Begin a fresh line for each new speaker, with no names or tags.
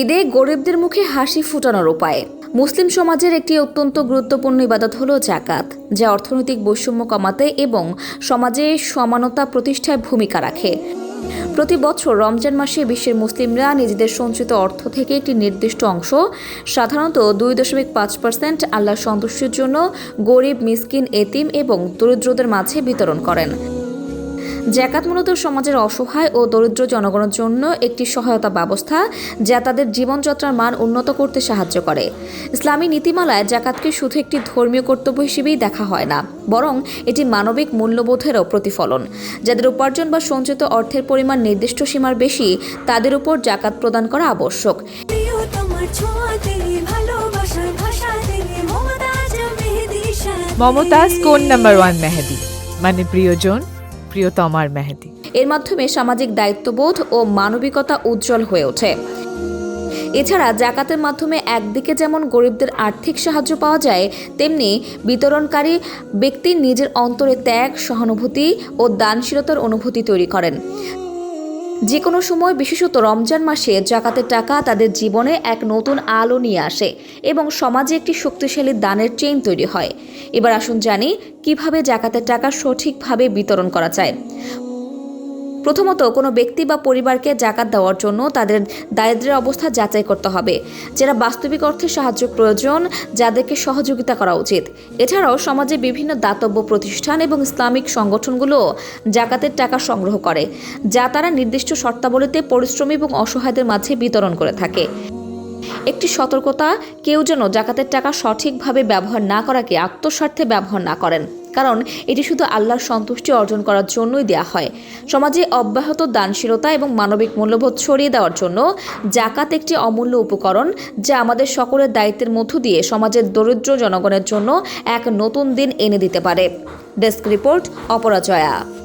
ঈদে গরিবদের মুখে হাসি ফুটানোর উপায়। মুসলিম সমাজের একটি অত্যন্ত গুরুত্বপূর্ণ ইবাদত হলো জাকাত যা অর্থনৈতিক বৈষম্য কমাতে এবং সমাজে সমানতা প্রতিষ্ঠায় ভূমিকা রাখে। প্রতি বছর রমজান মাসে বিশ্বের মুসলিমরা নিজেদের সঞ্চিত অর্থ থেকে একটি নির্দিষ্ট অংশ, সাধারণত দুই দশমিক পাঁচ পার্সেন্ট আল্লাহ সন্তুষ্টির জন্য গরিব, মিসকিন, এতিম এবং দরিদ্রদের মাঝে বিতরণ করেন। জাকাত মূলত সমাজের অসহায় ও দরিদ্র জনগণের জন্য একটি সহায়তা ব্যবস্থা যা তাদের জীবনযাত্রার মান উন্নত করতে সাহায্য করে। ইসলামী নীতিমালায় জাকাতকে শুধু একটি ধর্মীয় কর্তব্য হিসেবেই দেখা হয় না বরং এটি মানবিক মূল্যবোধেরও প্রতিফলন। যাদের উপার্জন বা সঞ্চিত অর্থের পরিমাণ নির্দিষ্ট সীমার বেশি তাদের উপর জাকাত প্রদান করা আবশ্যক।
মমতাজ
কোন নাম্বার ওয়ান মেহেদি? মানে প্রিয়জন? প্রিয়তমার মেহেদি।
এর মাধ্যমে সামাজিক দায়িত্ববোধ ও মানবিকতা উজ্জ্বল হয়ে ওঠে। এছাড়া জাকাতের মাধ্যমে একদিকে যেমন গরিবদের আর্থিক সাহায্য পাওয়া যায়, তেমনি বিতরণকারী ব্যক্তি নিজের অন্তরে ত্যাগ, সহানুভূতি ও দানশীলতার অনুভূতি তৈরি করেন। যে কোনো সময় বিশেষত রমজান মাসে জাকাতের টাকা তাদের জীবনে এক নতুন আলো নিয়ে আসে এবং সমাজে একটি শক্তিশালী দানের চেইন তৈরি হয়। এবার আসুন জানি কীভাবে জাকাতের টাকা সঠিকভাবে বিতরণ করা যায়। প্রথমত কোনো ব্যক্তি বা পরিবারকে জাকাত দেওয়ার জন্য তাদের দারিদ্র্যের অবস্থা যাচাই করতে হবে যারা বাস্তবিক অর্থে সাহায্য প্রয়োজন, যাদেরকে সহযোগিতা করা উচিত। এছাড়াও সমাজে বিভিন্ন দাতব্য প্রতিষ্ঠান এবং ইসলামিক সংগঠনগুলো জাকাতের টাকা সংগ্রহ করে, যা তারা নির্দিষ্ট শর্তাবলীতে পরিশ্রমী এবং অসহায়দের মাঝে বিতরণ করে থাকে। একটি সতর্কতা, কেউ যেন জাকাতের টাকা সঠিকভাবে ব্যবহার না করাকে আত্মস্বার্থে ব্যবহার না করেন। কারণ এটি শুধু আল্লাহর সন্তুষ্টি অর্জন করার জন্যই দেয়া হয়। সমাজে অব্যাহত দানশীলতা এবং মানবিক মূল্যবোধ ছড়িয়ে দেওয়ার জন্য জাকাত একটি অমূল্য উপকরণ যা আমাদের সকলের দায়িত্বের মধ্য দিয়ে সমাজের দরিদ্র জনগণের জন্য এক নতুন দিন এনে দিতে পারে। Desk report Aparajaya.